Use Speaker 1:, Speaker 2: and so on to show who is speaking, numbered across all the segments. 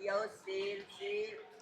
Speaker 1: Yo, see, see.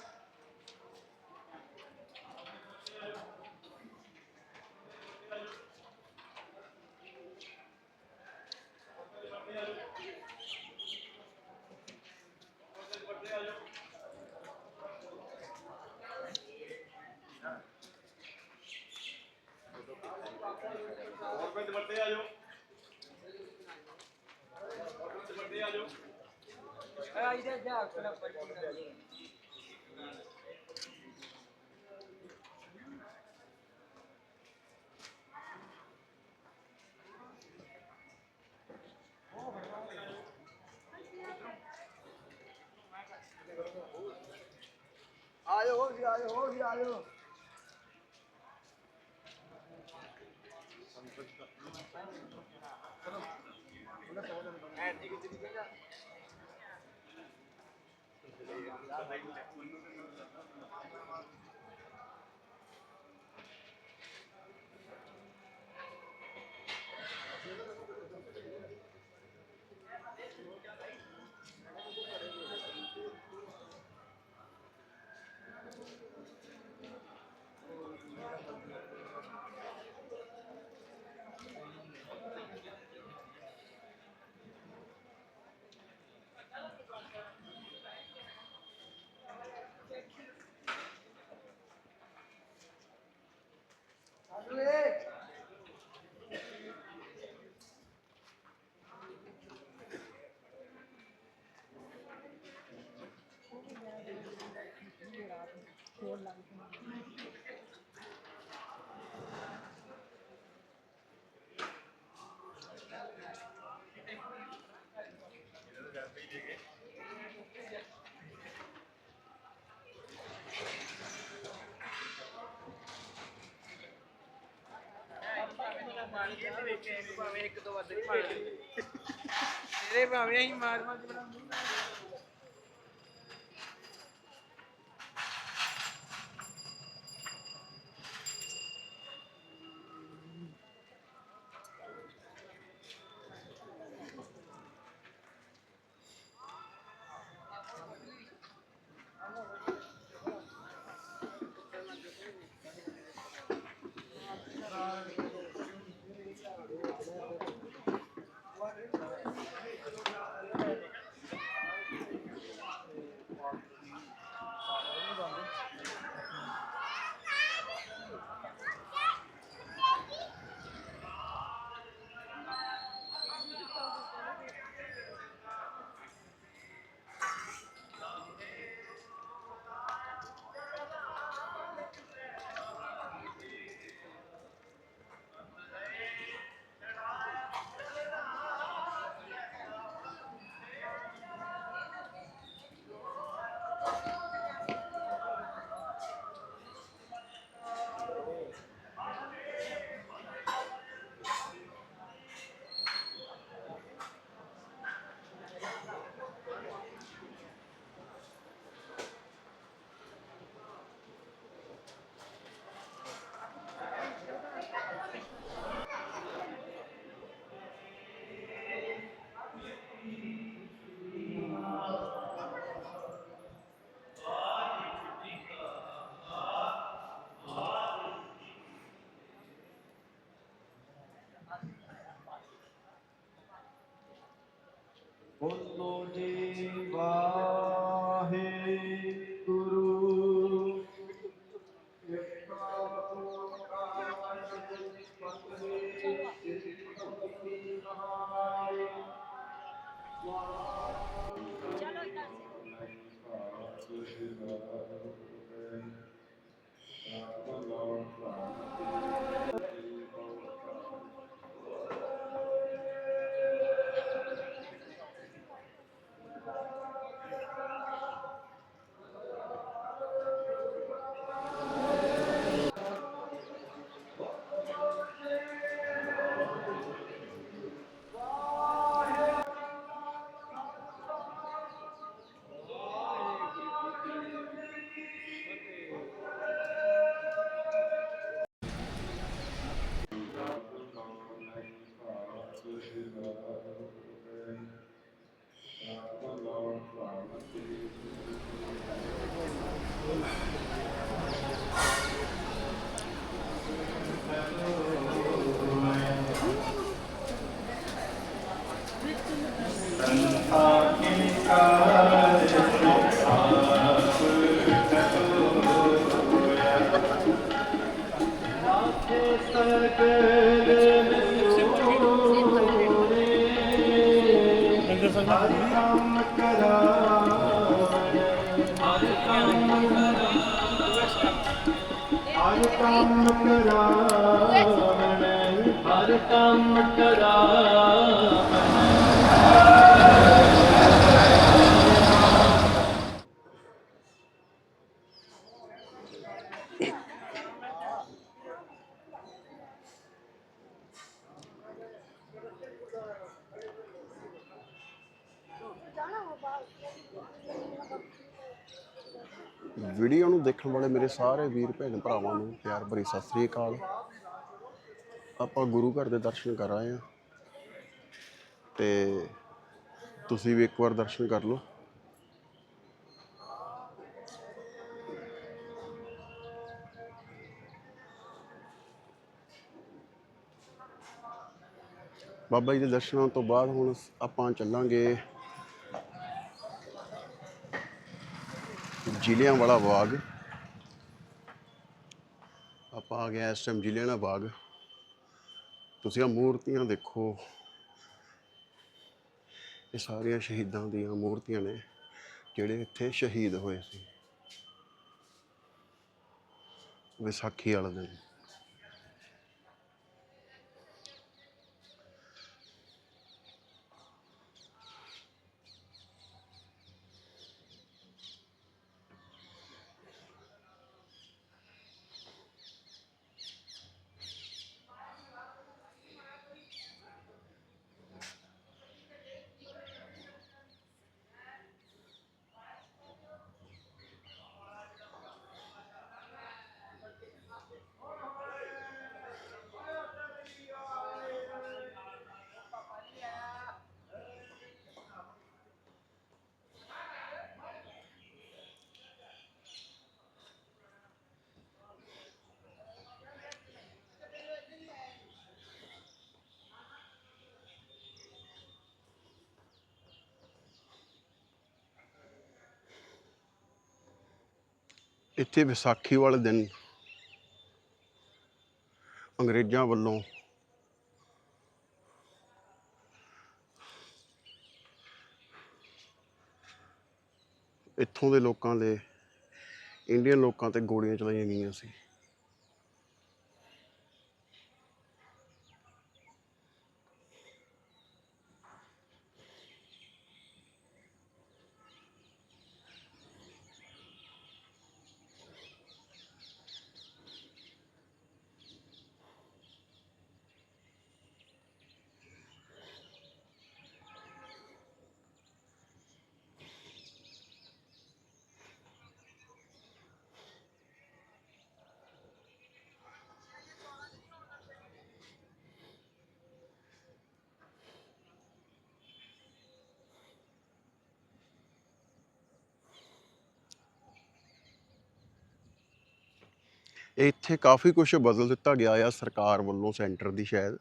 Speaker 1: viado, ô viado.
Speaker 2: ਆਇਓ ਹੋ ਜੀ ਆਇਓ ਹੋ ਜੀ ਆਇਓ
Speaker 1: ਤੇਰੇ ਭਾਵੇਂ ਅਸੀਂ ਮਾਰ ਮਾਰ ਕੇ ਬਣਾ
Speaker 2: Bhutto Jeeva ਕੰਮ ਕਰਾਵਣ ਹਰ ਕੰਮ ਕਰਾਵਣ
Speaker 3: ਵੀਡੀਓ ਨੂੰ ਦੇਖਣ ਵਾਲੇ ਮੇਰੇ ਸਾਰੇ ਵੀਰ ਭੈਣ ਭਰਾਵਾਂ ਨੂੰ ਪਿਆਰ ਭਰੀ ਸਤਿ ਸ੍ਰੀ ਅਕਾਲ। ਆਪਾਂ ਗੁਰੂ ਘਰ ਦੇ ਦਰਸ਼ਨ ਕਰ ਆਏ ਆ ਤੇ ਤੁਸੀਂ ਵੀ ਇੱਕ ਵਾਰ ਦਰਸ਼ਨ ਕਰ ਲਓ। ਬਾਬਾ ਜੀ ਦੇ ਦਰਸ਼ਨਾਂ ਤੋਂ ਬਾਅਦ ਹੁਣ ਆਪਾਂ ਚੱਲਾਂਗੇ। ਜ਼ਿਲ੍ਹਿਆਂ ਵਾਲਾ ਬਾਗ। ਆਪਾਂ ਆ ਗਏ ਇਸ ਟਾਈਮ ਜ਼ਿਲ੍ਹਿਆਂ ਬਾਗ। ਤੁਸੀਂ ਆ ਮੂਰਤੀਆਂ ਦੇਖੋ। ਇਹ ਸਾਰੀਆਂ ਸ਼ਹੀਦਾਂ ਦੀਆਂ ਮੂਰਤੀਆਂ ਨੇ, ਜਿਹੜੇ ਇੱਥੇ ਸ਼ਹੀਦ ਹੋਏ ਸੀ। ਵਿਸਾਖੀ ਵਾਲੇ ਦਿਨ। ਇੱਥੇ ਵਿਸਾਖੀ ਵਾਲੇ ਦਿਨ ਅੰਗਰੇਜ਼ਾਂ ਵੱਲੋਂ ਇੱਥੋਂ ਦੇ ਲੋਕਾਂ ਦੇ, ਇੰਡੀਅਨ ਲੋਕਾਂ ਤੇ ਗੋਲੀਆਂ ਚਲਾਈਆਂ ਗਈਆਂ ਸੀ। ਇੱਥੇ ਕਾਫੀ ਕੁਝ ਬਦਲ ਦਿੱਤਾ ਗਿਆ ਆ ਸਰਕਾਰ ਵੱਲੋਂ ਸੈਂਟਰ ਦੀ ਸ਼ਾਇਦ।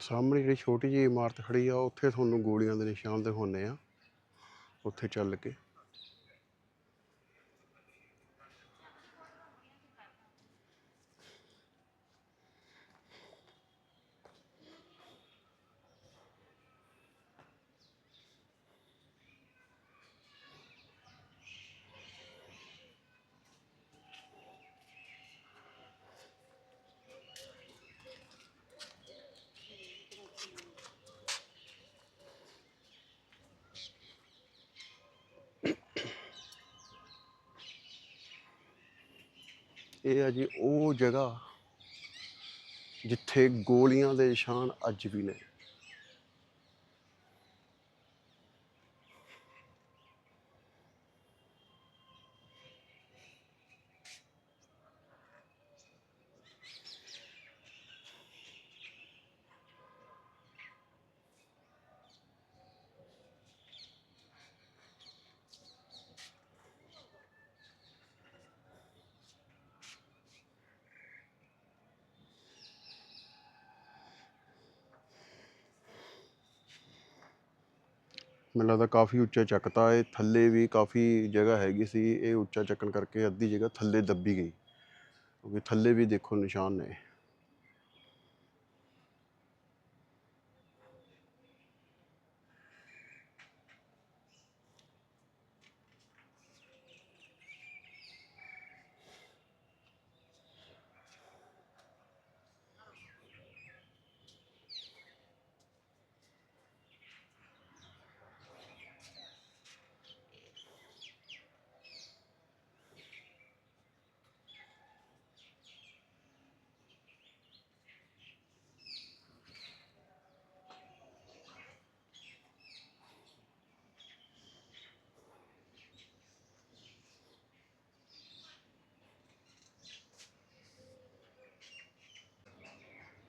Speaker 3: ਸਾਹਮਣੇ ਜਿਹੜੀ ਛੋਟੀ ਜਿਹੀ ਇਮਾਰਤ ਖੜੀ ਆ, ਉੱਥੇ ਤੁਹਾਨੂੰ ਗੋਲੀਆਂ ਦੇ ਨਿਸ਼ਾਨ ਦਿਖਾਉਂਦੇ ਆ। ਉੱਥੇ ਚੱਲ ਕੇ। ਇਹ ਆ ਜੀ ਉਹ ਜਗ੍ਹਾ ਜਿੱਥੇ ਗੋਲੀਆਂ ਦੇ ਨਿਸ਼ਾਨ ਅੱਜ ਵੀ ਨੇ। ਮੈਨੂੰ ਲੱਗਦਾ ਕਾਫੀ ਉੱਚਾ ਚੱਕਤਾ। ਇਹ ਥੱਲੇ ਵੀ ਕਾਫੀ ਜਗ੍ਹਾ ਹੈਗੀ ਸੀ। ਇਹ ਉੱਚਾ ਚੱਕਣ ਕਰਕੇ ਅੱਧੀ ਜਗ੍ਹਾ ਥੱਲੇ ਦੱਬੀ ਗਈ। ਕਿਉਂਕਿ ਥੱਲੇ ਵੀ ਦੇਖੋ ਨਿਸ਼ਾਨ ਨੇ।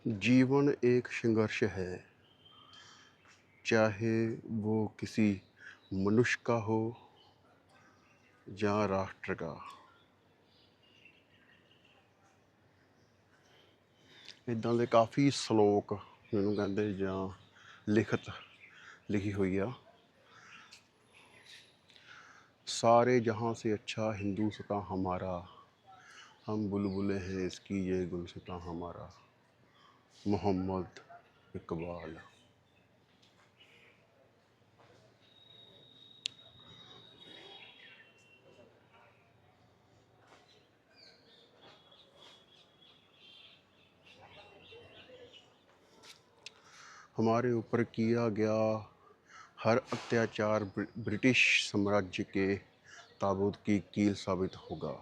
Speaker 3: जीवन एक संघर्ष है चाहे वो किसी मनुष्य का हो या राष्ट्र का ਇਦਾਂ ਦੇ ਕਾਫੀ ਸ਼ਲੋਕ ਜਿਹਨੂੰ ਕਹਿੰਦੇ ਜਾਂ ਲਿਖਤ ਲਿਖੀ ਹੋਈ ਆ सारे जहाँ से अच्छा हिंदुस्तां हमारा हम बुलबुलें हैं इसकी ये गुलसिता हमारा मोहम्मद इकबाल। हमारे ऊपर किया गया हर अत्याचार ब्रिटिश साम्राज्य के ताबूत की कील साबित होगा।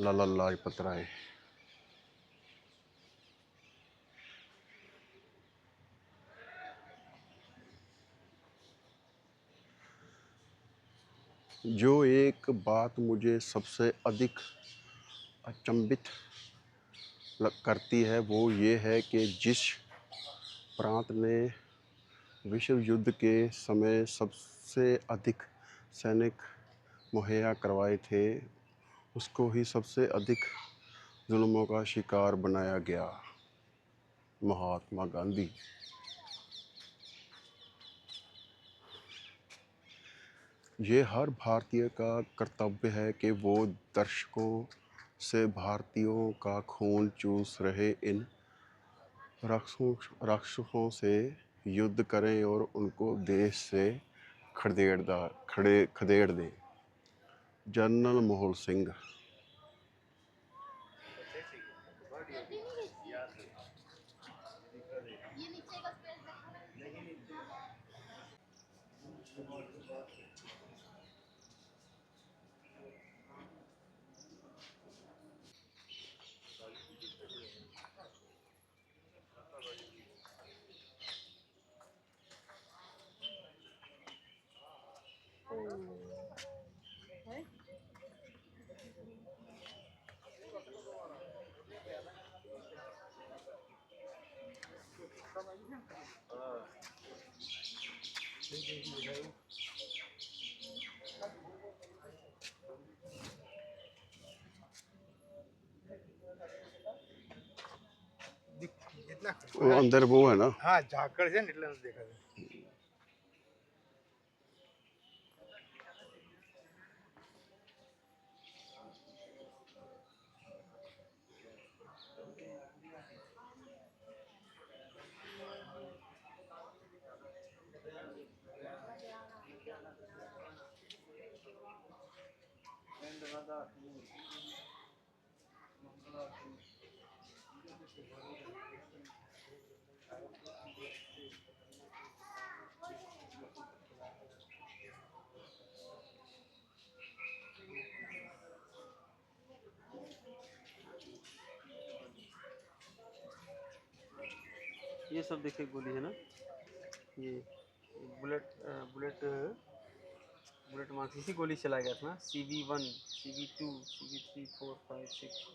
Speaker 3: लाला लाजपत राय जो एक बात मुझे सबसे अधिक अचंभित करती है, वो ये है कि जिस प्रांत ने विश्व युद्ध के समय सबसे अधिक सैनिक मुहैया करवाए थे, उसको ही सबसे अधिक जुल्मों का शिकार बनाया गया, महात्मा गांधी। ये हर भारतीय का कर्तव्य है कि वो दर्शकों से भारतीयों का खून चूस रहे, इन राक्षसों राक्षसों से युद्ध करें और उनको देश से खदेड़दा खड़े, खदेड़ दें। जनरल मोहन सिंह। અંદર બહુ હે ને?
Speaker 4: હા ઝાકળ છે ને એટલે દેખાય
Speaker 5: ये सब देखिए गोली है ना ये bullet uh, bullet uh, bullet marks इसी गोली से चला गया था ना C V one C V two C V three four five six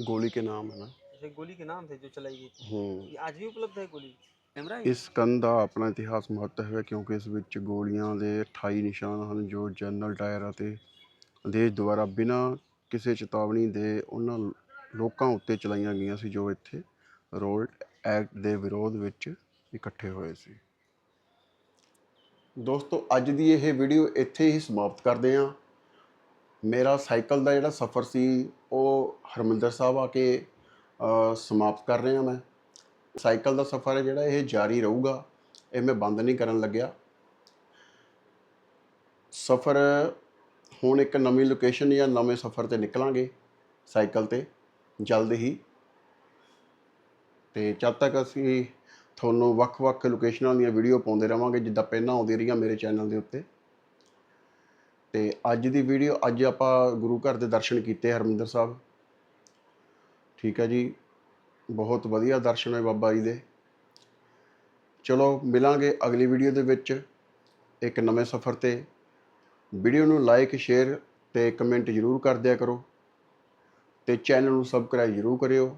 Speaker 3: गोली के नाम है ना
Speaker 5: ऐसे गोली के नाम थे जो चलाई गई थी
Speaker 3: हम्म
Speaker 5: ये आज भी उपलब्ध है गोली कैमरा है
Speaker 3: ਇਸ ਕੰਨ ਦਾ ਆਪਣਾ ਇਤਿਹਾਸ ਮਹੱਤਵ ਹੈ ਕਿਉਂਕਿ ਇਸ ਵਿੱਚ ਗੋਲੀਆਂ ਦੇ 28 ਨਿਸ਼ਾਨ ਹਨ ਜੋ ਜਨਰਲ ਡਾਇਰ ਅਤੇ ਦੇਸ਼ ਦੁਆਰਾ ਬਿਨਾਂ ਕਿਸੇ ਚੇਤਾਵਨੀ ਦੇ ਉਹਨਾਂ ਲੋਕਾਂ ਉੱਤੇ ਚਲਾਈਆਂ ਗਈਆਂ ਸੀ ਜੋ ਇੱਥੇ ਰੋਲਟ ਐਕਟ ਦੇ ਵਿਰੋਧ ਵਿੱਚ ਇਕੱਠੇ ਹੋਏ ਸੀ। ਦੋਸਤੋ, ਅੱਜ ਦੀ ਇਹ ਵੀਡੀਓ ਇੱਥੇ ਹੀ ਸਮਾਪਤ ਕਰਦੇ ਹਾਂ। ਮੇਰਾ ਸਾਈਕਲ ਦਾ ਜਿਹੜਾ ਸਫ਼ਰ ਸੀ, ਉਹ ਹਰਮਿੰਦਰ ਸਾਹਿਬ ਆ ਕੇ ਸਮਾਪਤ ਕਰ ਰਿਹਾ ਮੈਂ। ਸਾਈਕਲ ਦਾ ਸਫ਼ਰ ਜਿਹੜਾ, ਇਹ ਜਾਰੀ ਰਹੂਗਾ। ਇਹ ਮੈਂ ਬੰਦ ਨਹੀਂ ਕਰਨ ਲੱਗਿਆ। ਸਫ਼ਰ ਹੁਣ ਇੱਕ ਨਵੀਂ ਲੋਕੇਸ਼ਨ ਜਾਂ ਨਵੇਂ ਸਫ਼ਰ ਤੇ ਨਿਕਲਾਂਗੇ ਸਾਈਕਲ ਤੇ, ਜਲਦ ਹੀ। ਤੇ ਜਦ ਤੱਕ ਅਸੀਂ ਤੁਹਾਨੂੰ ਵੱਖ-ਵੱਖ ਲੋਕੇਸ਼ਨਾਂ ਦੀਆਂ ਵੀਡੀਓ ਪਾਉਂਦੇ ਰਵਾਂਗੇ, ਜਿੱਦਾਂ ਪਹਿਲਾਂ ਆਉਂਦੀ ਰਹੀਆਂ ਮੇਰੇ ਚੈਨਲ ਦੇ ਉੱਤੇ। ਤੇ ਅੱਜ ਦੀ ਵੀਡੀਓ ਅੱਜ ਆਪਾਂ ਗੁਰੂ ਘਰ ਦੇ ਦਰਸ਼ਨ ਕੀਤੇ ਹਰਮਿੰਦਰ ਸਾਹਿਬ। ਠੀਕ ਹੈ ਜੀ, ਬਹੁਤ ਵਧੀਆ ਦਰਸ਼ਨ ਹੋਏ ਬਾਬਾ ਜੀ ਦੇ। ਚਲੋ, ਮਿਲਾਂਗੇ ਅਗਲੀ ਵੀਡੀਓ ਦੇ ਵਿੱਚ ਇੱਕ ਨਵੇਂ ਸਫ਼ਰ ਤੇ। ਵੀਡੀਓ ਨੂੰ ਲਾਈਕ ਸ਼ੇਅਰ ਤੇ ਕਮੈਂਟ ਜ਼ਰੂਰ ਕਰ ਦਿਆ ਕਰੋ। ਤੇ ਚੈਨਲ ਨੂੰ ਸਬਸਕ੍ਰਾਈਬ ਜ਼ਰੂਰ ਕਰਿਓ।